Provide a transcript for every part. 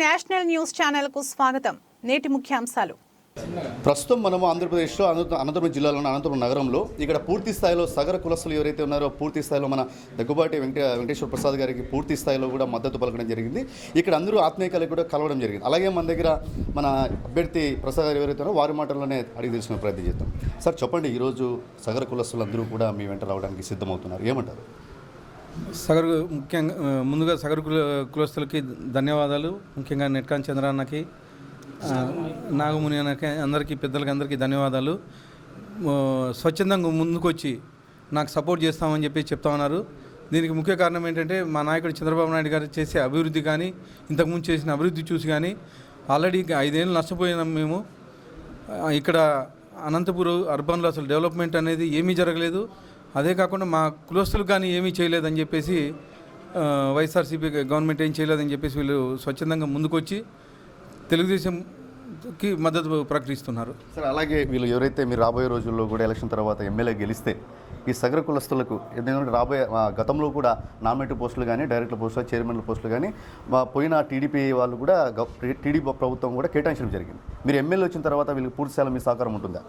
National news ఛానల్కు స్వాగతం. నేటి ముఖ్యాంశాలు. ప్రస్తుతం మనము ఆంధ్రప్రదేశ్లో అనంతపురం జిల్లాలోని అనంతపురం నగరంలో ఇక్కడ పూర్తి స్థాయిలో సగర కులస్తులు ఎవరైతే ఉన్నారో పూర్తి స్థాయిలో మన దగ్గుబాటి వెంకట వెంకటేశ్వర ప్రసాద్ గారికి పూర్తి స్థాయిలో కూడా మద్దతు పలకడం జరిగింది. ఇక్కడ అందరూ ఆత్మీయ కూడా కలవడం జరిగింది. అలాగే మన దగ్గర మన అభ్యర్థి ప్రసాద్ గారు ఎవరైతే ఉన్నారో వారి మాటల్లోనే అడిగి తెలుసుకునే ప్రయత్నం చేద్దాం. సార్ చెప్పండి ఈరోజు సగర కులస్తులు అందరూ కూడా మీ వెంట రావడానికి సిద్ధమవుతున్నారు. ఏమంటారు? సగరు ముఖ్యంగా ముందుగా సగరు కుల కులస్తులకి ధన్యవాదాలు. ముఖ్యంగా నెట్కాన్ చంద్రాన్నకి నాగముని అన్నకి అందరికీ పెద్దలకి అందరికీ ధన్యవాదాలు. స్వచ్ఛందంగా ముందుకొచ్చి నాకు సపోర్ట్ చేస్తామని చెప్పి చెప్తా ఉన్నారు. దీనికి ముఖ్య కారణం ఏంటంటే మా నాయకుడు చంద్రబాబు నాయుడు గారు చేసే అభివృద్ధి కానీ ఇంతకుముందు చేసిన అభివృద్ధి చూసి కానీ ఆల్రెడీ ఐదేళ్ళు నష్టపోయినాం మేము. ఇక్కడ అనంతపురం అర్బన్లో అసలు డెవలప్మెంట్ అనేది ఏమీ జరగలేదు. అదే కాకుండా మా కులస్తులు కానీ ఏమీ చేయలేదని చెప్పేసి వైఎస్ఆర్సీపీ గవర్నమెంట్ ఏం చేయలేదని చెప్పేసి వీళ్ళు స్వచ్ఛందంగా ముందుకొచ్చి తెలుగుదేశంకి మద్దతు ప్రకటిస్తున్నారు. సార్ అలాగే వీళ్ళు ఎవరైతే మీరు రాబోయే రోజుల్లో కూడా ఎలక్షన్ తర్వాత ఎమ్మెల్యే గెలిస్తే ఈ సగర కులస్తులకు ఎందుకంటే రాబోయే గతంలో కూడా నామినేటివ్ పోస్టులు కానీ డైరెక్టర్ పోస్టులు చైర్మన్ పోస్టులు కానీ మా పోయిన టీడీపీ వాళ్ళు కూడా టీడీపీ ప్రభుత్వం కూడా కేటాయించడం జరిగింది. మీరు ఎమ్మెల్యే వచ్చిన తర్వాత వీళ్ళకి పూర్తి స్థాయిలో మీ సహకారం ఉంటుందా?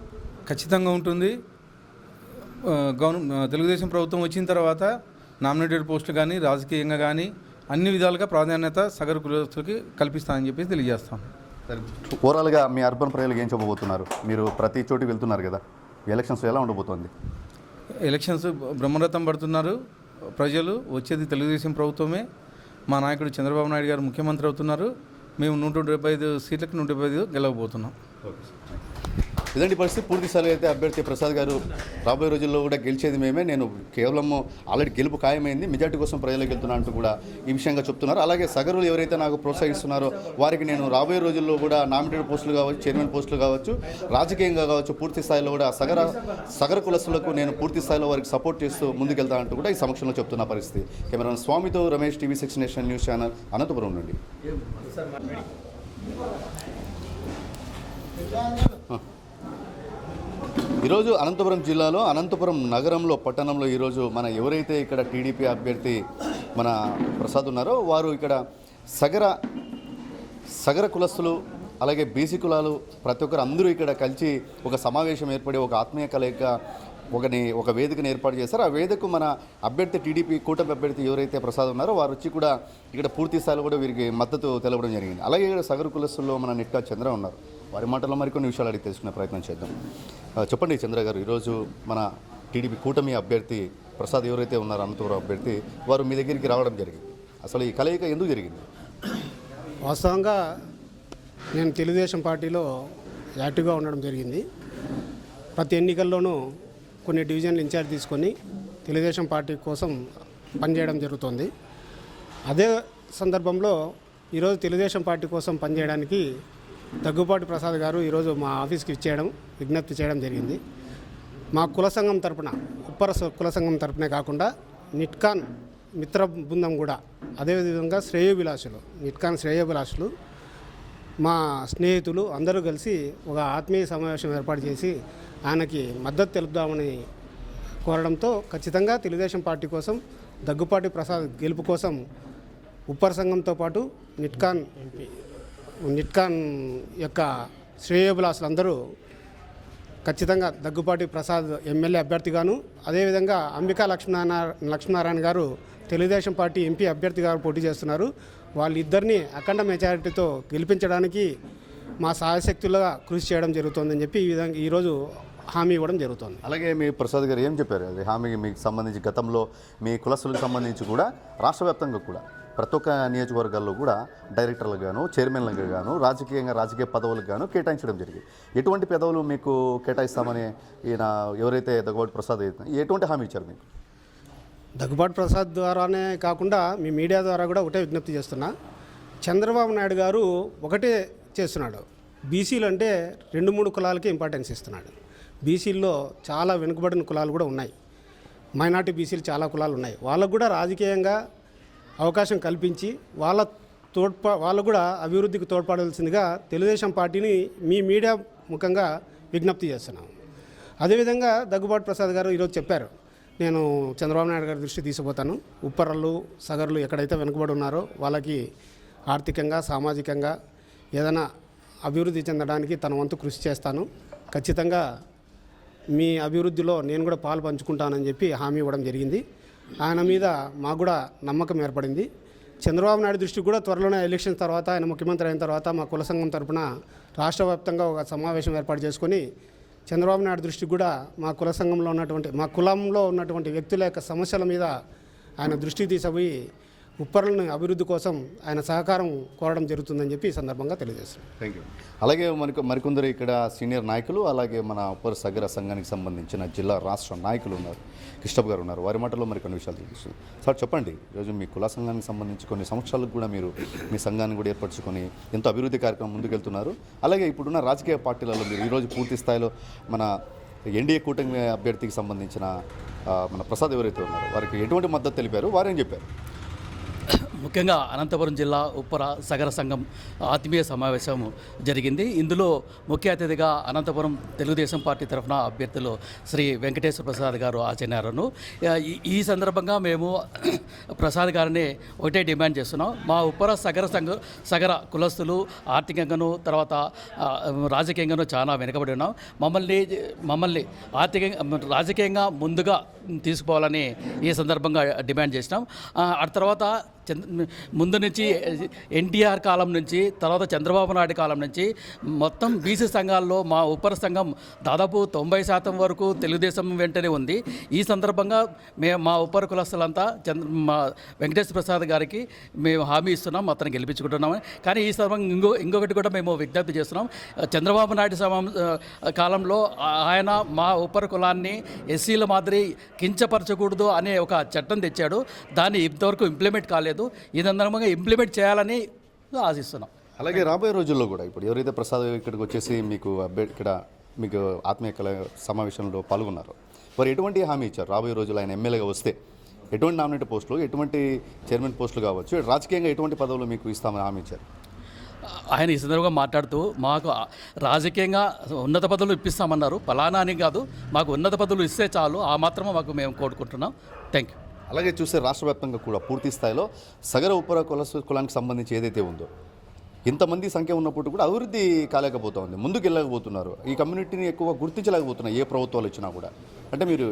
ఖచ్చితంగా ఉంటుంది. గవర్న తెలుగుదేశం ప్రభుత్వం వచ్చిన తర్వాత నామినేటెడ్ పోస్టులు కానీ రాజకీయంగా కానీ అన్ని విధాలుగా ప్రాధాన్యత సగరు కులస్తులకి కల్పిస్తానని చెప్పేసి తెలియజేస్తాను సరే ఓవరాల్గా మీ అర్బన్ ప్రజలకు ఏం చెప్పబోతున్నారు? మీరు ప్రతి చోటికి వెళ్తున్నారు కదా. ఎలక్షన్స్ ఎలా ఉండబోతోంది? ఎలక్షన్స్ బ్రహ్మరథం పడుతున్నారు. ప్రజలు వచ్చేది తెలుగుదేశం ప్రభుత్వమే. మా నాయకుడు చంద్రబాబు నాయుడు గారు ముఖ్యమంత్రి అవుతున్నారు. మేము నూట డెబ్బై ఐదు సీట్లకు నూట డెబ్బై ఐదు గెలవబోతున్నాం. ఇదండి పరిస్థితి. పూర్తి స్థాయిలో అయితే అభ్యర్థి ప్రసాద్ గారు రాబోయే రోజుల్లో కూడా గెలిచేది మేమే. నేను కేవలం ఆల్రెడీ గెలుపు ఖాయమైంది. మెజార్టీ కోసం ప్రజలకు వెళ్తున్నా అంటూ కూడా ఈ విషయంగా చెప్తున్నారు. అలాగే సగరులు ఎవరైతే నాకు ప్రోత్సహిస్తున్నారో వారికి నేను రాబోయే రోజుల్లో కూడా నామినేటెడ్ పోస్టులు కావచ్చు చైర్మన్ పోస్టులు కావచ్చు రాజకీయంగా కావచ్చు పూర్తి స్థాయిలో కూడా సగర సగర కులస్తులకు నేను పూర్తి స్థాయిలో వారికి సపోర్ట్ చేస్తూ ముందుకెళ్తా అంటూ కూడా ఈ సమక్షంలో చెప్తున్న పరిస్థితి. కెమెరాన్ స్వామితో Ramesh TV six national news channel Anantapuram నుండి. ఈరోజు అనంతపురం జిల్లాలో అనంతపురం నగరంలో పట్టణంలో ఈరోజు మన ఎవరైతే ఇక్కడ టీడీపీ అభ్యర్థి మన ప్రసాద్ ఉన్నారో వారు ఇక్కడ సగర సగర కులస్తులు అలాగే బీసీ కులాలు ప్రతి ఒక్కరు అందరూ ఇక్కడ కలిసి ఒక సమావేశం ఏర్పడి ఒక ఆత్మీయ కలయిక ఒకని ఒక వేదికను ఏర్పాటు చేశారు. ఆ వేదికకు మన అభ్యర్థి టీడీపీ కూటమి అభ్యర్థి ఎవరైతే ప్రసాద్ ఉన్నారో వారు వచ్చి కూడా ఇక్కడ పూర్తి స్థాయిలో కూడా వీరికి మద్దతు తెలవడం జరిగింది. అలాగే ఇక్కడ సగర కులస్తుల్లో మన నిట్టా చంద్ర ఉన్నారు. వారి మాటల్లో మరికొన్ని విషయాలు అడిగి తెలుసుకునే ప్రయత్నం చేద్దాం. చెప్పండి చంద్ర గారు ఈరోజు మన టీడీపీ కూటమి అభ్యర్థి ప్రసాద్ ఎవరైతే ఉన్నారో అనంతపురం అభ్యర్థి వారు మీ దగ్గరికి రావడం జరిగింది. అసలు ఈ కలయిక ఎందుకు జరిగింది? వాస్తవంగా నేను తెలుగుదేశం పార్టీలో యాక్టివ్గా ఉండడం జరిగింది. ప్రతి ఎన్నికల్లోనూ కొన్ని డివిజన్లు ఇన్ఛార్జ్ తీసుకొని తెలుగుదేశం పార్టీ కోసం పనిచేయడం జరుగుతుంది. అదే సందర్భంలో ఈరోజు తెలుగుదేశం పార్టీ కోసం పనిచేయడానికి దగ్గుపాటి ప్రసాద్ గారు ఈరోజు మా ఆఫీస్కి ఇచ్చేయడం విజ్ఞప్తి చేయడం జరిగింది. మా కుల సంఘం తరపున ఉప్పర స- కుల సంఘం తరపునే కాకుండా నిట్కాన్ మిత్ర బృందం కూడా అదేవిధంగా శ్రేయోభిలాషులు నిట్కాన్ శ్రేయోభిలాషులు మా స్నేహితులు అందరూ కలిసి ఒక ఆత్మీయ సమావేశం ఏర్పాటు చేసి ఆయనకి మద్దతు తెలుపుదామని కోరడంతో ఖచ్చితంగా తెలుగుదేశం పార్టీ కోసం దగ్గుపాటి ప్రసాద్ గెలుపు కోసం ఉప్పర సంఘంతో పాటు నిట్కాన్ నిట్కాన్ యొక్క శ్రేయోభిలాషులందరూ ఖచ్చితంగా దగ్గుపాటి ప్రసాద్ ఎమ్మెల్యే అభ్యర్థిగాను అదేవిధంగా అంబికా లక్ష్మీనారాయణ లక్ష్మీనారాయణ గారు తెలుగుదేశం పార్టీ ఎంపీ అభ్యర్థిగా పోటీ చేస్తున్నారు. వాళ్ళిద్దరిని అఖండ మెజారిటీతో గెలిపించడానికి మా సహాయశక్తులుగా కృషి చేయడం జరుగుతుందని చెప్పి ఈ విధంగా ఈరోజు హామీ ఇవ్వడం జరుగుతుంది. అలాగే మీ ప్రసాద్ గారు ఏం చెప్పారు? అది హామీకి మీకు సంబంధించి గతంలో మీ కులస్తులకు సంబంధించి కూడా రాష్ట్ర వ్యాప్తంగా కూడా. ప్రతి ఒక్క నియోజకవర్గాల్లో కూడా డైరెక్టర్లకు గాను చైర్మన్లకు గాను రాజకీయంగా రాజకీయ పదవులకు గాను కేటాయించడం జరిగింది. ఎటువంటి పదవులు మీకు కేటాయిస్తామని ఈయన ఎవరైతే దగ్గుబాటు ప్రసాద్ అయితే ఎటువంటి హామీ ఇచ్చారు మీకు? దగ్గుబాటు ప్రసాద్ ద్వారానే కాకుండా మీ మీడియా ద్వారా కూడా ఒకటే విజ్ఞప్తి చేస్తున్నా. చంద్రబాబు నాయుడు గారు ఒకటే చేస్తున్నాడు. బీసీలు అంటే రెండు మూడు కులాలకి ఇంపార్టెన్స్ ఇస్తున్నాడు. బీసీల్లో చాలా వెనుకబడిన కులాలు కూడా ఉన్నాయి. మైనార్టీ బీసీలు చాలా కులాలు ఉన్నాయి. వాళ్ళకు కూడా రాజకీయంగా అవకాశం కల్పించి వాళ్ళ తోడ్పా వాళ్ళు కూడా అభివృద్ధికి తోడ్పడాల్సిందిగా తెలుగుదేశం పార్టీని మీ మీడియా ముఖంగా విజ్ఞప్తి చేస్తున్నాం. అదేవిధంగా దగ్గుబాటు ప్రసాద్ గారు ఈరోజు చెప్పారు. నేను చంద్రబాబు నాయుడు గారి దృష్టి తీసుకుపోతాను. ఉప్పరళ్ళు సగర్లు ఎక్కడైతే వెనుకబడి ఉన్నారో వాళ్ళకి ఆర్థికంగా సామాజికంగా ఏదైనా అభివృద్ధి చెందడానికి తన వంతు కృషి చేస్తాను. ఖచ్చితంగా మీ అభివృద్ధిలో నేను కూడా పాలు పంచుకుంటానని చెప్పి హామీ ఇవ్వడం జరిగింది. ఆయన మీద మాకు కూడా నమ్మకం ఏర్పడింది. చంద్రబాబు నాయుడు దృష్టికి కూడా త్వరలోనే ఎలక్షన్ తర్వాత ఆయన ముఖ్యమంత్రి అయిన తర్వాత మా కుల సంఘం తరపున రాష్ట్ర వ్యాప్తంగా ఒక సమావేశం ఏర్పాటు చేసుకొని చంద్రబాబు నాయుడు దృష్టికి కూడా మా కుల సంఘంలో ఉన్నటువంటి మా కులంలో ఉన్నటువంటి వ్యక్తుల యొక్క సమస్యల మీద ఆయన దృష్టికి తీసుకుపోయి ఉప్పర్లని అభివృద్ధి కోసం ఆయన సహకారం కోరడం జరుగుతుందని చెప్పి ఈ సందర్భంగా తెలియజేస్తున్నాను థ్యాంక్ యూ అలాగే మనకు మరికొందరు ఇక్కడ సీనియర్ నాయకులు అలాగే మన ఉప్పర్ సగర సంఘానికి సంబంధించిన జిల్లా రాష్ట్ర నాయకులు ఉన్నారు. కృష్ణప్ గారు ఉన్నారు. వారి మాటలో మరి కొన్ని విషయాలు తెలుస్తుంది. సార్ చెప్పండి. ఈరోజు మీ కుల సంఘానికి సంబంధించి కొన్ని సంవత్సరాలకు కూడా మీరు మీ సంఘాన్ని కూడా ఏర్పరచుకొని ఎంతో అభివృద్ధి కార్యక్రమం ముందుకెళ్తున్నారు. అలాగే ఇప్పుడున్న రాజకీయ పార్టీలలో మీరు ఈరోజు పూర్తి స్థాయిలో మన ఎన్డీఏ కూటమి అభ్యర్థికి సంబంధించిన మన ప్రసాద్ ఎవరైతే ఉన్నారో వారికి ఎటువంటి మద్దతు తెలిపారు వారేం చెప్పారు? ముఖ్యంగా అనంతపురం జిల్లా ఉప్పర సగర సంఘం ఆత్మీయ సమావేశం జరిగింది. ఇందులో ముఖ్య అతిథిగా అనంతపురం తెలుగుదేశం పార్టీ తరఫున అభ్యర్థులు శ్రీ వెంకటేశ్వర ప్రసాద్ గారు ఆచరినారను ఈ- సందర్భంగా మేము ప్రసాద్ గారిని ఒకటే డిమాండ్ చేస్తున్నాం. మా ఉప్పర సగర సంఘ సగర కులస్తులు ఆర్థికంగాను తర్వాత రాజకీయంగాను చాలా వెనుకబడి ఉన్నాం. మమ్మల్ని మమ్మల్ని ఆర్థికంగా రాజకీయంగా ముందుగా తీసుకోవాలని ఈ సందర్భంగా డిమాండ్ చేసినాం. ఆ తర్వాత ముందు నుంచి ఎన్టీఆర్ కాలం నుంచి తర్వాత చంద్రబాబు నాయుడు కాలం నుంచి మొత్తం బీసీ సంఘాల్లో మా ఉపర సంఘం దాదాపు తొంభై శాతం వరకు తెలుగుదేశం వెంటనే ఉంది. ఈ సందర్భంగా మేము మా ఉపర కులస్తులంతా చంద్ర మా వెంకటేశ్వర ప్రసాద్ గారికి మేము హామీ ఇస్తున్నాం అతను గెలిపించుకుంటున్నాము. కానీ ఈ సందర్భంగా ఇంకో ఇంకొకటి కూడా మేము విజ్ఞప్తి చేస్తున్నాం. చంద్రబాబు నాయుడు సమం కాలంలో ఆయన మా ఉపర కులాన్ని ఎస్సీల మాదిరి కించపరచకూడదు అనే ఒక చట్టం తెచ్చాడు. దాన్ని ఇంతవరకు ఇంప్లిమెంట్ కాలేదు. ఈ సందర్భంగా ఇంప్లిమెంట్ చేయాలని ఆశిస్తున్నాం. అలాగే రాబోయే రోజుల్లో కూడా ఇప్పుడు ఎవరైతే ప్రసాద్ ఇక్కడికి వచ్చేసి మీకు ఇక్కడ మీకు ఆత్మీయ కళ సమావేశంలో పాల్గొన్నారో వారు ఎటువంటి హామీ ఇచ్చారు? రాబోయే రోజుల్లో ఆయన ఎమ్మెల్యేగా వస్తే ఎటువంటి నామినేట్ పోస్టులు ఎటువంటి చైర్మన్ పోస్టులు కావచ్చు రాజకీయంగా ఎటువంటి పదవులు మీకు ఇస్తామని హామీ ఇచ్చారు? ఆయన ఈ సందర్భంగా మాట్లాడుతూ మాకు రాజకీయంగా ఉన్నత పదవులు ఇప్పిస్తామన్నారు. ఫలానా అని కాదు మాకు ఉన్నత పదవులు ఇస్తే చాలు ఆ మాత్రమే మాకు మేము కోరుకుంటున్నాం. థ్యాంక్ యూ అలాగే చూస్తే రాష్ట్ర వ్యాప్తంగా కూడా పూర్తి స్థాయిలో సగర ఉపర కుల కులానికి సంబంధించి ఏదైతే ఉందో ఇంతమంది సంఖ్య ఉన్నప్పుడు కూడా అభివృద్ధి కాలేకపోతుంది ముందుకు వెళ్ళకపోతున్నారు ఈ కమ్యూనిటీని ఎక్కువ గుర్తించలేకపోతున్నారు ఏ ప్రభుత్వాలు వచ్చినా కూడా. అంటే మీరు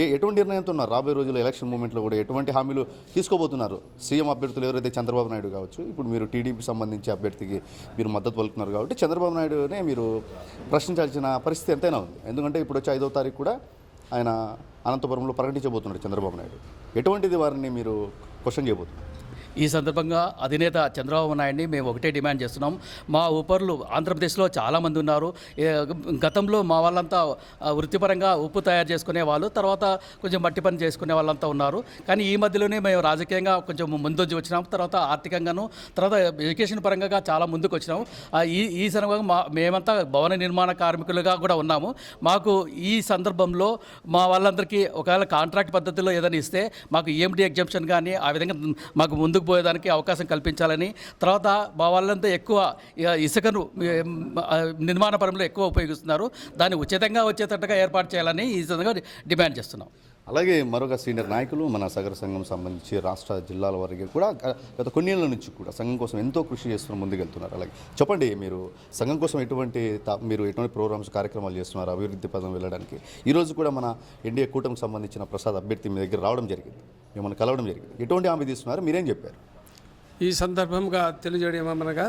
ఏ ఎటువంటి నిర్ణయంతో ఉన్నారు రాబోయే రోజుల్లో ఎలక్షన్ మూమెంట్లో కూడా ఎటువంటి హామీలు తీసుకోబోతున్నారు? సీఎం అభ్యర్థులు ఎవరైతే చంద్రబాబు నాయుడు కావచ్చు ఇప్పుడు మీరు టీడీపీ సంబంధించి అభ్యర్థికి మీరు మద్దతు పలుకున్నారు కాబట్టి చంద్రబాబు నాయుడునే మీరు ప్రశ్నించాల్సిన పరిస్థితి ఎంతైనా ఉంది. ఎందుకంటే ఇప్పుడు వచ్చే ఐదో తారీఖు కూడా ఆయన అనంతపురంలో ప్రకటించబోతున్నాడు చంద్రబాబు నాయుడు. ఎటువంటిది వారిని మీరు క్వశ్చన్ చేయబోతున్నారు? ఈ సందర్భంగా అధినేత చంద్రబాబు నాయుడిని మేము ఒకటే డిమాండ్ చేస్తున్నాం. మా ఊపర్లు ఆంధ్రప్రదేశ్లో చాలామంది ఉన్నారు. గతంలో మా వాళ్ళంతా వృత్తిపరంగా ఉప్పు తయారు చేసుకునే వాళ్ళు తర్వాత కొంచెం మట్టి పని చేసుకునే వాళ్ళంతా ఉన్నారు. కానీ ఈ మధ్యలోనే మేము రాజకీయంగా కొంచెం ముందొచ్చి వచ్చినాం. తర్వాత ఆర్థికంగాను తర్వాత ఎడ్యుకేషన్ పరంగా చాలా ముందుకు వచ్చినాము. ఈ ఈ సందర్భంగా మా మేమంతా భవన నిర్మాణ కార్మికులుగా కూడా ఉన్నాము. మాకు ఈ సందర్భంలో మా వాళ్ళందరికీ ఒకవేళ కాంట్రాక్ట్ పద్ధతిలో ఏదైనా ఇస్తే మాకు ఈఎండి ఎగ్జామ్షన్ కానీ ఆ విధంగా మాకు ముందు ముందుకు పోయేదానికి అవకాశం కల్పించాలని. తర్వాత మా వాళ్ళంతా ఎక్కువ ఇసుకను నిర్మాణ పరంలో ఎక్కువ ఉపయోగిస్తున్నారు. దాన్ని ఉచితంగా వచ్చేటట్టుగా ఏర్పాటు చేయాలని ఈ విధంగా డిమాండ్ చేస్తున్నాం. అలాగే మరొక సీనియర్ నాయకులు మన సగర సంఘం సంబంధించి రాష్ట్ర జిల్లాల వరకు కూడా గత గత కొన్నేళ్ళ నుంచి కూడా సంఘం కోసం ఎంతో కృషి చేస్తున్న ముందుకెళ్తున్నారు. అలాగే చెప్పండి మీరు సంఘం కోసం ఎటువంటి మీరు ఎటువంటి ప్రోగ్రామ్స్ కార్యక్రమాలు చేస్తున్నారు అభివృద్ధి పదం వెళ్ళడానికి? ఈరోజు కూడా మన ఎన్డీఏ కూటమికి సంబంధించిన ప్రసాద్ అభ్యర్థి మీ దగ్గర రావడం జరిగింది. మిమ్మల్ని కలవడం జరిగింది. ఎటువంటి హామీ తీసుకున్నారు? మీరేం చెప్పారు? ఈ సందర్భంగా తెలియజేయడం ఏమనగా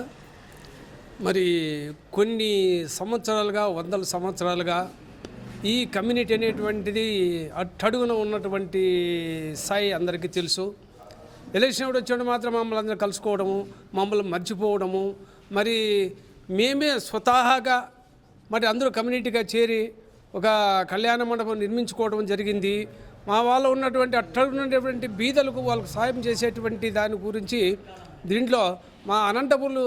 మరి కొన్ని సంవత్సరాలుగా వందల సంవత్సరాలుగా ఈ కమ్యూనిటీ అనేటువంటిది అట్టడుగున ఉన్నటువంటి స్థాయి అందరికీ తెలుసు. ఎలక్షన్ కూడా వచ్చినప్పుడు మాత్రం మమ్మల్ని అందరూ కలుసుకోవడము మమ్మల్ని మర్చిపోవడము. మరి మేమే స్వతహాగా మరి అందరూ కమ్యూనిటీగా చేరి ఒక కళ్యాణ మండపం నిర్మించుకోవడం జరిగింది. మా వాళ్ళు ఉన్నటువంటి అట్టడున్నటువంటి బీదలకు వాళ్ళకు సాయం చేసేటువంటి దాని గురించి దీంట్లో మా అనంతపురం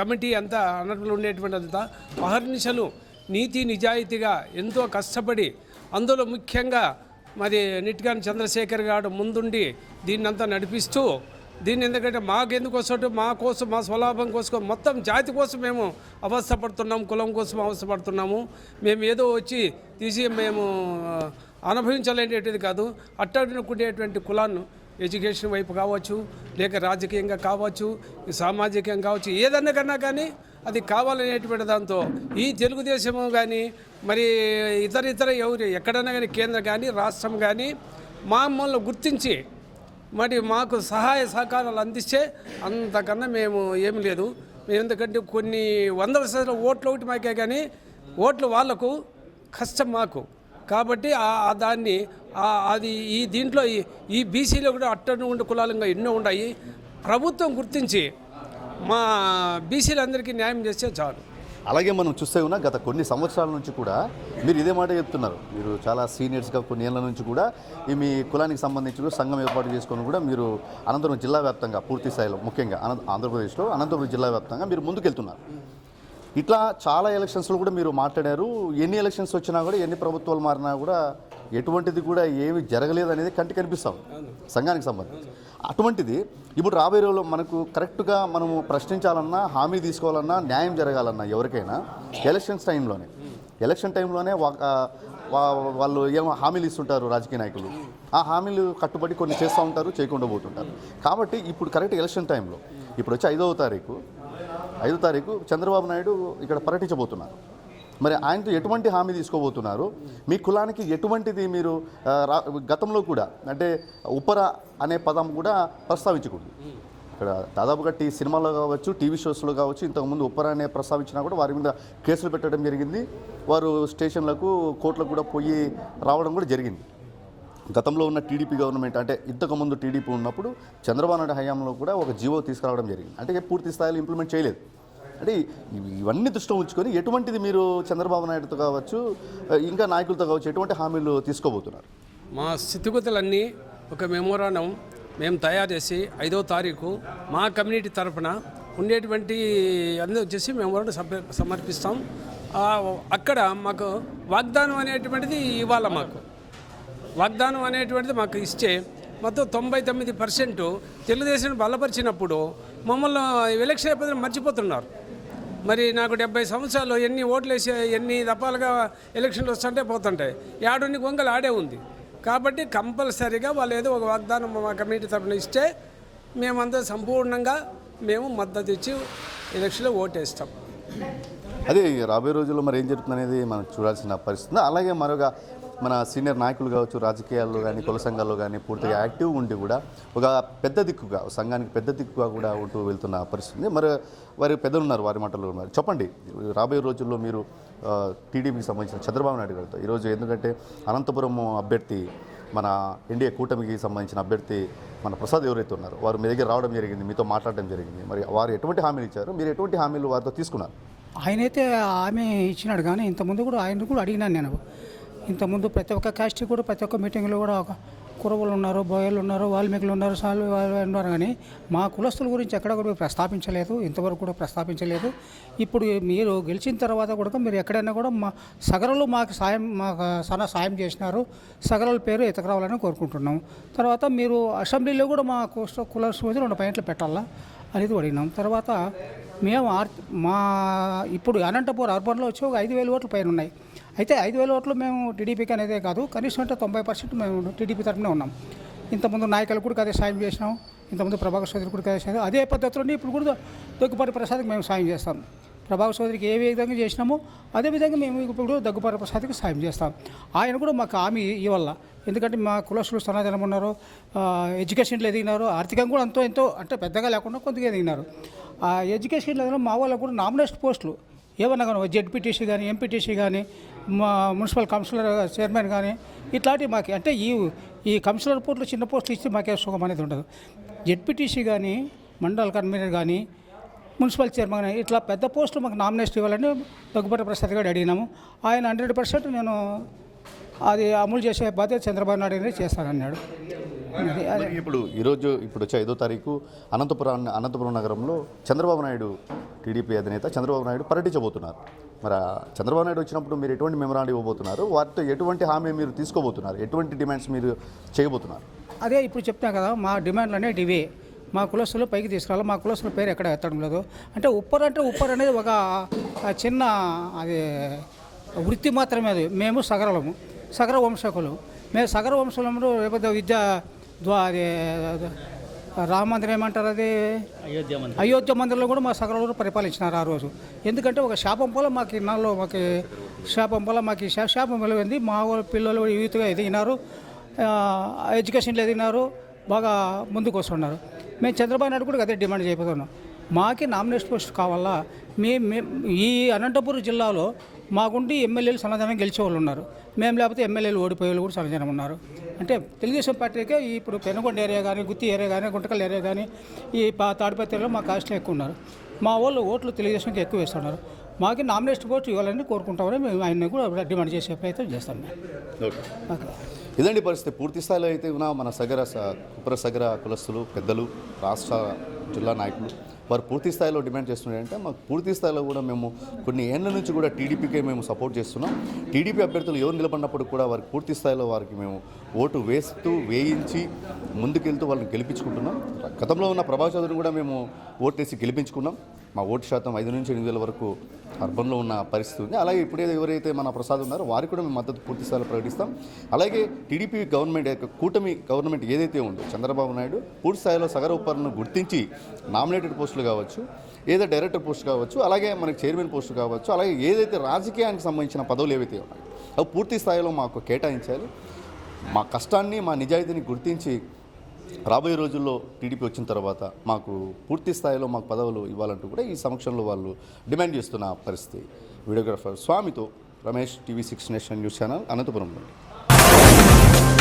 కమిటీ అంతా అనంతపురం ఉండేటువంటి అంతా అహర్నిశలు నీతి నిజాయితీగా ఎంతో కష్టపడి అందులో ముఖ్యంగా మరి నిట్గాని చంద్రశేఖర్ గారు ముందుండి దీన్నంతా నడిపిస్తూ దీన్ని ఎందుకంటే మాకెందుకు వస్తాడు మా కోసం మా స్వలాభం కోసం మొత్తం జాతి కోసం మేము అవస్థపడుతున్నాము కులం కోసం అవస్థపడుతున్నాము. మేము ఏదో వచ్చి తీసి మేము అనుభవించలేనేటిది కాదు. అట్టడుకునేటువంటి కులాన్ని ఎడ్యుకేషన్ వైపు కావచ్చు లేక రాజకీయంగా కావచ్చు సామాజికంగా కావచ్చు ఏదన్నా కన్నా కానీ అది కావాలనేటువంటి దాంతో ఈ తెలుగుదేశం కానీ మరి ఇతర ఇతర ఎవరు ఎక్కడైనా కానీ కేంద్రం కానీ రాష్ట్రం కానీ మమ్మల్ని గుర్తించి మరి మాకు సహాయ సహకారాలు అందిస్తే అంతకన్నా మేము ఏమి లేదు. మేము ఎందుకంటే కొన్ని వందల శాతం ఓట్లు ఒకటి మాకే కానీ ఓట్లు వాళ్ళకు కష్టం మాకు. కాబట్టి ఆ- దాన్ని అది ఈ దీంట్లో ఈ- ఈ బీసీలో కూడా అట్టను ఉండే కులాలంగా ఎన్నో ఉన్నాయి ప్రభుత్వం గుర్తించి మా బీసీలందరికీ న్యాయం చేస్తే చాలు. అలాగే మనం చూస్తే ఉన్నా గత కొన్ని సంవత్సరాల నుంచి కూడా మీరు ఇదే మాట చెప్తున్నారు. మీరు చాలా సీనియర్స్గా కొన్ని ఏళ్ళ నుంచి కూడా ఈ మీ కులానికి సంబంధించి కూడా సంఘం ఏర్పాటు చేసుకొని కూడా మీరు అనంతపురం జిల్లా వ్యాప్తంగా పూర్తి స్థాయిలో ముఖ్యంగా అనంత ఆంధ్రప్రదేశ్లో అనంతపురం జిల్లా వ్యాప్తంగా మీరు ముందుకెళ్తున్నారు. ఇట్లా చాలా ఎలక్షన్స్లో కూడా మీరు మాట్లాడారు. ఎన్ని ఎలక్షన్స్ వచ్చినా కూడా ఎన్ని ప్రభుత్వాలు మారినా కూడా ఎటువంటిది కూడా ఏమి జరగలేదు అనేది కంటి కనిపిస్తాం సంఘానికి సంబంధించి. అటువంటిది ఇప్పుడు రాబోయే రోజుల్లో మనకు కరెక్ట్గా మనము ప్రశ్నించాలన్నా హామీ తీసుకోవాలన్నా న్యాయం జరగాలన్నా ఎవరికైనా ఎలక్షన్స్ టైంలోనే. ఎలక్షన్ టైంలోనే వా- వాళ్ళు ఏమో హామీలు ఇస్తుంటారు రాజకీయ నాయకులు. ఆ హామీలు కట్టుబడి కొన్ని చేస్తూ ఉంటారు చేయకుండా పోతుంటారు. కాబట్టి ఇప్పుడు కరెక్ట్ ఎలక్షన్ టైంలో ఇప్పుడు వచ్చి ఐదవ తారీఖు ఐదో తారీఖు చంద్రబాబు నాయుడు ఇక్కడ పర్యటించబోతున్నారు. మరి ఆయనతో ఎటువంటి హామీ తీసుకోబోతున్నారు? మీ కులానికి ఎటువంటిది మీరు రా- గతంలో కూడా అంటే ఉపర అనే పదం కూడా ప్రస్తావించకూడదు. ఇక్కడ దాదాపుగా టీ సినిమాలో కావచ్చు టీవీ షోస్లో కావచ్చు ఇంతకుముందు ఉపర అనే ప్రస్తావించినా కూడా వారి మీద కేసులు పెట్టడం జరిగింది. వారు స్టేషన్లకు కోర్టులకు కూడా పోయి రావడం కూడా జరిగింది. గతంలో ఉన్న టీడీపీ గవర్నమెంట్ అంటే ఇంతకుముందు టీడీపీ ఉన్నప్పుడు చంద్రబాబు నాయుడు హయాంలో కూడా ఒక జీవో తీసుకురావడం జరిగింది. అంటే పూర్తి స్థాయిలో ఇంప్లిమెంట్ చేయలేదు. అంటే ఇవన్నీ దృష్టిలో ఉంచుకొని ఎటువంటిది మీరు చంద్రబాబు నాయుడుతో కావచ్చు ఇంకా నాయకులతో కావచ్చు ఎటువంటి హామీలు తీసుకోబోతున్నారు? మా స్థితిగతులన్నీ ఒక మెమోరాండం. మేము తయారు చేసి ఐదో తారీఖు మా కమ్యూనిటీ తరఫున ఉండేటువంటి అన్నీ వచ్చేసి మెమోరాండం సమర్పిస్తాం. అక్కడ మాకు వాగ్దానం అనేటువంటిది ఇవాళ మాకు. వాగ్దానం అనేటువంటిది మాకు ఇస్తే మొత్తం తొంభై తొమ్మిది పర్సెంట్ తెలుగుదేశం బలపరిచినప్పుడు మమ్మల్ని ఎలక్షన్ అయిపోతే మర్చిపోతున్నారు. మరి నాకు డెబ్బై సంవత్సరాలు ఎన్ని ఓట్లు వేసే ఎన్ని దఫాలుగా ఎలక్షన్లు వస్తుంటే పోతుంటాయి. ఏడుని గొంగలు ఆడే ఉంది. కాబట్టి కంపల్సరీగా వాళ్ళు ఏదో ఒక వాగ్దానం మా కమ్యూనిటీ తరఫున ఇస్తే మేమంతా సంపూర్ణంగా మేము మద్దతు ఇచ్చి ఎలక్షన్లో ఓటేస్తాం. అదే రాబోయే రోజుల్లో మరి ఏం జరుగుతుంది అనేది మనం చూడాల్సిన పరిస్థితి అలాగే మరొక మన సీనియర్ నాయకులు కావచ్చు రాజకీయాల్లో కానీ కుల సంఘాల్లో కానీ పూర్తిగా యాక్టివ్ ఉండి కూడా ఒక పెద్ద దిక్కుగా సంఘానికి పెద్ద దిక్కుగా కూడా ఉంటూ వెళ్తున్న పరిస్థితి మరి వారి పెద్దలు ఉన్నారు వారి మాటలు ఉన్నారు. చెప్పండి రాబోయే రోజుల్లో మీరు టీడీపీకి సంబంధించిన చంద్రబాబు నాయుడు గారితో ఈరోజు ఎందుకంటే అనంతపురం అభ్యర్థి మన ఎన్డీఏ కూటమికి సంబంధించిన అభ్యర్థి మన ప్రసాద్ ఎవరైతే ఉన్నారో వారు మీ దగ్గర రావడం జరిగింది మీతో మాట్లాడడం జరిగింది. మరి వారు ఎటువంటి హామీలు ఇచ్చారు? మీరు ఎటువంటి హామీలు వారితో తీసుకున్నారు? ఆయనైతే ఆమె ఇచ్చినాడు కానీ ఇంతకుముందు కూడా ఆయన కూడా అడిగినాను నేను. ఇంతకుముందు ప్రతి ఒక్క కాస్ట్ కూడా ప్రతి ఒక్క మీటింగ్లో కూడా ఒక కురవులు ఉన్నారు బోయలు ఉన్నారు వాల్మీకులు ఉన్నారు సాల్వి వాళ్ళు ఉన్నారు కానీ మా కులస్తుల గురించి ఎక్కడ కూడా ప్రస్తావించలేదు ఇంతవరకు కూడా ప్రస్తావించలేదు. ఇప్పుడు మీరు గెలిచిన తర్వాత కూడా మీరు ఎక్కడైనా కూడా మా సగరలు మాకు సాయం మాకు చాలా సాయం చేసినారు సగరల పేరు ఎతకరావాలని కోరుకుంటున్నాం. తర్వాత మీరు అసెంబ్లీలో కూడా మా కుల కులస్తుల రెండు పాయింట్లు పెట్టాలా అనేది అడిగినాం. తర్వాత మేము ఆర్ మా ఇప్పుడు అనంతపూర్ అర్బన్లో వచ్చి ఒక ఐదు వేల ఓట్ల పైన ఉన్నాయి. అయితే ఐదు వేల ఓట్లు మేము టీడీపీకి అనేదే కాదు కనీసం అంటే తొంభై పర్సెంట్ మేము టీడీపీ తరఫునే ఉన్నాం. ఇంతకుముందు నాయకులకు కూడా అదే సాయం చేసినాం ఇంతకుముందు ప్రభాకర్ చౌదరి కూడా అదే సాయం అదే పద్ధతిలోనే ఇప్పుడు కూడా దగ్గుపాటి ప్రసాద్కి మేము సాయం చేస్తాం. ప్రభాకర్ చౌదరికి ఏ విధంగా చేసినామో అదే విధంగా మేము ఇప్పుడు దగ్గుపాటి ప్రసాద్కి సాయం చేస్తాం. ఆయన కూడా మాకు హామీ ఇవల్ల ఎందుకంటే మా కులస్తులు సనాతనం ఉన్నారు ఎడ్యుకేషన్లో ఎదిగినారు ఆర్థికంగా కూడా ఎంతో ఎంతో అంటే పెద్దగా లేకుండా కొద్దిగా ఎదిగినారు. ఆ ఎడ్యుకేషన్లో ఎదిగిన మా వాళ్ళకు కూడా నామినేషన్ పోస్టులు ఏమన్నా కానీ జెడ్పీటీసీ కానీ ఎంపీటీసీ కానీ మున్సిపల్ కౌన్సిలర్ చైర్మన్ కానీ ఇట్లాంటివి మాకు అంటే ఈ ఈ కౌన్సిలర్ పోస్టులు చిన్న పోస్టులు ఇస్తే మాకే సుఖం అనేది ఉండదు. జెడ్పీటీసీ కానీ మండల కన్వీనర్ కానీ మున్సిపల్ చైర్మన్ కానీ ఇట్లా పెద్ద పోస్టులు మాకు నామినేషన్ ఇవ్వాలని దగ్గుబాటి ప్రసాద్ గారు అడిగినాము. ఆయన హండ్రెడ్ పర్సెంట్ నేను అది అమలు చేసే బాధ్యత చంద్రబాబు నాయుడు అనేది చేస్తానన్నాడు. ఇప్పుడు ఈరోజు ఇప్పుడు వచ్చే ఐదో తారీఖు అనంతపురం అనంతపురం నగరంలో చంద్రబాబు నాయుడు టీడీపీ అధినేత చంద్రబాబు నాయుడు పర్యటించబోతున్నారు. మరి చంద్రబాబు నాయుడు వచ్చినప్పుడు మీరు ఎటువంటి మెమరాండం ఇవ్వబోతున్నారు? వాటితో ఎటువంటి హామీ మీరు తీసుకోబోతున్నారు? ఎటువంటి డిమాండ్స్ మీరు చేయబోతున్నారు? అదే ఇప్పుడు చెప్తున్నా కదా మా డిమాండ్లు అనేవి ఇవే. మా కులస్తులు పైకి తీసుకురావాలి మా కులస్తుల పేరు ఎక్కడ ఎత్తడం లేదు. అంటే ఉప్పర్ అంటే ఉప్పర్ అనేది ఒక చిన్న అది వృత్తి మాత్రమే అది. మేము సగరలము సగర వంశకులు. మేము సగర వంశంలో రేపు విద్య ద్వా అది రామ మందిరం ఏమంటారు అది? అయోధ్య మందిరం. అయోధ్య మందిరంలో కూడా మా సగరులు పరిపాలించినారు ఆ రోజు. ఎందుకంటే ఒక శాపం పొలం మాకు ఇన్నాళ్ళు మాకు శాపం పొలం మాకు శాపం వెలిగింది. మా పిల్లలు యూత్గా ఎదిగినారు. ఎడ్యుకేషన్లో ఎదిగినారు. బాగా ముందుకు వస్తున్నారు. మేము చంద్రబాబు నాయుడు కూడా అదే డిమాండ్ చేయబోతున్నాం మాకి నామినేషన్ పోస్ట్ కావాలా? మే మే- ఈ అనంతపురం జిల్లాలో మాకుండి ఎమ్మెల్యేలు సమాధానం గెలిచే వాళ్ళు ఉన్నారు. మేము లేకపోతే ఎమ్మెల్యేలు ఓడిపోయే వాళ్ళు కూడా సమాధానం ఉన్నారు. అంటే తెలుగుదేశం పార్టీకే ఇప్పుడు పెనుగొండ ఏరియా కానీ గుత్తి ఏరియా కానీ గుంటకల్ ఏరియా కానీ ఈ పా- తాడిపత్రిలో మా కాస్ట్లో ఎక్కువ ఉన్నారు. మా వాళ్ళు ఓట్లు తెలుగుదేశంకి ఎక్కువ వేస్తున్నారు. మాకు నామినేషన్ పోస్ట్ ఇవ్వాలని కోరుకుంటామని మేము ఆయన్ని కూడా డిమాండ్ చేసే ప్రయత్నం చేస్తాం ఇదండి పరిస్థితి. పూర్తి స్థాయిలో అయితే ఉన్న మన సగర కుప్ర సగర కులస్తులు పెద్దలు రాష్ట్ర జిల్లా నాయకులు వారు పూర్తి స్థాయిలో డిమాండ్ చేస్తున్నారంటే మాకు పూర్తి స్థాయిలో కూడా మేము కొన్ని ఏళ్ళ నుంచి కూడా టీడీపీకే మేము సపోర్ట్ చేస్తున్నాం. టీడీపీ అభ్యర్థులు ఎవరు నిలబడినప్పుడు కూడా వారికి పూర్తి స్థాయిలో వారికి మేము ఓటు వేస్తూ వేయించి ముందుకెళ్తూ వాళ్ళని గెలిపించుకుంటున్నాం. గతంలో ఉన్న ప్రభాస్ చౌదరిని కూడా మేము ఓటేసి గెలిపించుకున్నాం. మా ఓటు శాతం ఐదు నుంచి ఎనిమిది వేల వరకు అర్బన్లో ఉన్న పరిస్థితి ఉంది అలాగే ఇప్పుడే ఎవరైతే మన ప్రసాద్ ఉన్నారో వారికి కూడా మేము మద్దతు పూర్తి స్థాయిలో ప్రకటిస్తాం. అలాగే టీడీపీ గవర్నమెంట్ యొక్క కూటమి గవర్నమెంట్ ఏదైతే ఉందో చంద్రబాబు నాయుడు పూర్తి స్థాయిలో సగర ఉప్పర్ను గుర్తించి నామినేటెడ్ పోస్టులు కావచ్చు ఏదో డైరెక్టర్ పోస్ట్ కావచ్చు అలాగే మనకి చైర్మన్ పోస్ట్ కావచ్చు అలాగే ఏదైతే రాజకీయానికి సంబంధించిన పదవులు ఏవైతే ఉన్నాయో అవి పూర్తి స్థాయిలో మాకు కేటాయించాలి. మా కష్టాన్ని మా నిజాయితీని గుర్తించి రాబోయే రోజుల్లో టీడీపీ వచ్చిన తర్వాత మాకు పూర్తి స్థాయిలో మాకు పదవులు ఇవ్వాలంటూ కూడా ఈ సమక్షంలో వాళ్ళు డిమాండ్ చేస్తున్న పరిస్థితి. వీడియోగ్రాఫర్ స్వామితో Ramesh TV six nation news channel Anantapuram నుండి